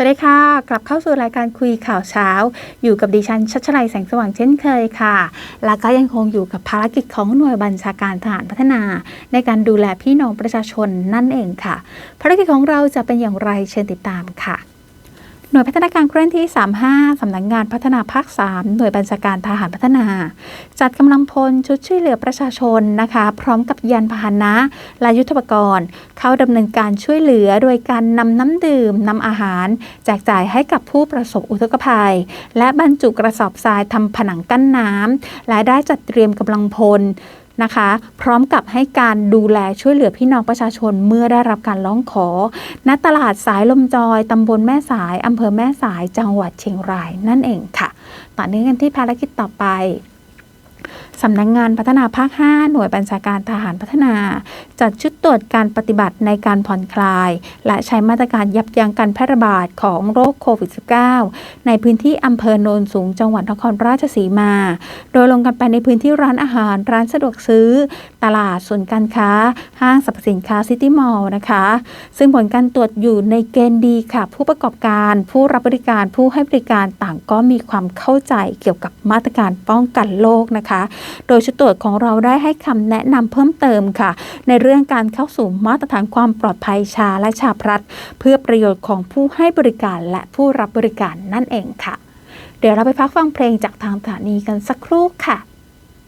สวัสดีค่ะ กลับเข้าสู่รายการคุยข่าวเช้า อยู่กับดิฉันชัชลัยแสงสว่างเช่นเคยค่ะ แล้วก็ยังคงอยู่กับภารกิจของหน่วยบัญชาการทหารพัฒนา ในการดูแลพี่น้องประชาชนนั่นเองค่ะ ภารกิจของเราจะเป็นอย่างไรเชิญติดตามค่ะ หน่วยพัฒนาการเคลื่อนที่ 35 สำนักงงานพัฒนาภาค 3 หน่วยบัญชาการทหารพัฒนา จัดกำลังพลชุดช่วยเหลือประชาชนนะคะ พร้อมกับยานพาหนะและยุทธปกรณ์ เข้าดำเนินการช่วยเหลือโดยการนำน้ำดื่มนำอาหาร แจกจ่ายให้กับผู้ประสบอุทกภัย และบรรจุกระสอบทรายทำผนังกั้นน้ำและได้จัดเตรียมกำลังพล นะคะ พร้อมกับให้การดูแลช่วยเหลือพี่น้องประชาชนเมื่อได้รับการร้องขอ ณตลาดสายลมจอยตำบลแม่สายอำเภอแม่สายจังหวัดเชียงรายนั่นเองค่ะ ต่อเนื่องกันที่ภารกิจต่อไป สำนักงงานพัฒนาภาค 5 หน่วยบัญชาการทหารพัฒนา จัดชุดตรวจการปฏิบัติในการผ่อนคลาย และใช้มาตรการยับยั้งการแพร่ระบาดของโรคโควิด -19 ในพื้นที่อำเภอโนนสูงจังหวัดนครราชสีมา โดยลงกันไปในพื้นที่ร้านอาหาร ร้านสะดวกซื้อ ตลาดส่วนการค้า ห้างสรรพสินค้าซิตี้มอลล์นะคะ ซึ่งผลการตรวจอยู่ในเกณฑ์ดีค่ะ ผู้ประกอบการผู้รับบริการผู้ให้บริการต่างก็มีความเข้าใจเกี่ยวกับมาตรการป้องกันโรคนะคะโดยชุดตรวจของเราได้ให้คำแนะนำเพิ่มเติมค่ะ ในเรื่องการเข้าสู่มาตรฐานความปลอดภัยชาและชาพลัด เพื่อประโยชน์ของผู้ให้บริการและผู้รับบริการนั่นเองค่ะ เดี๋ยวเราไปพักฟังเพลงจากทางสถานีกันสักครู่ค่ะ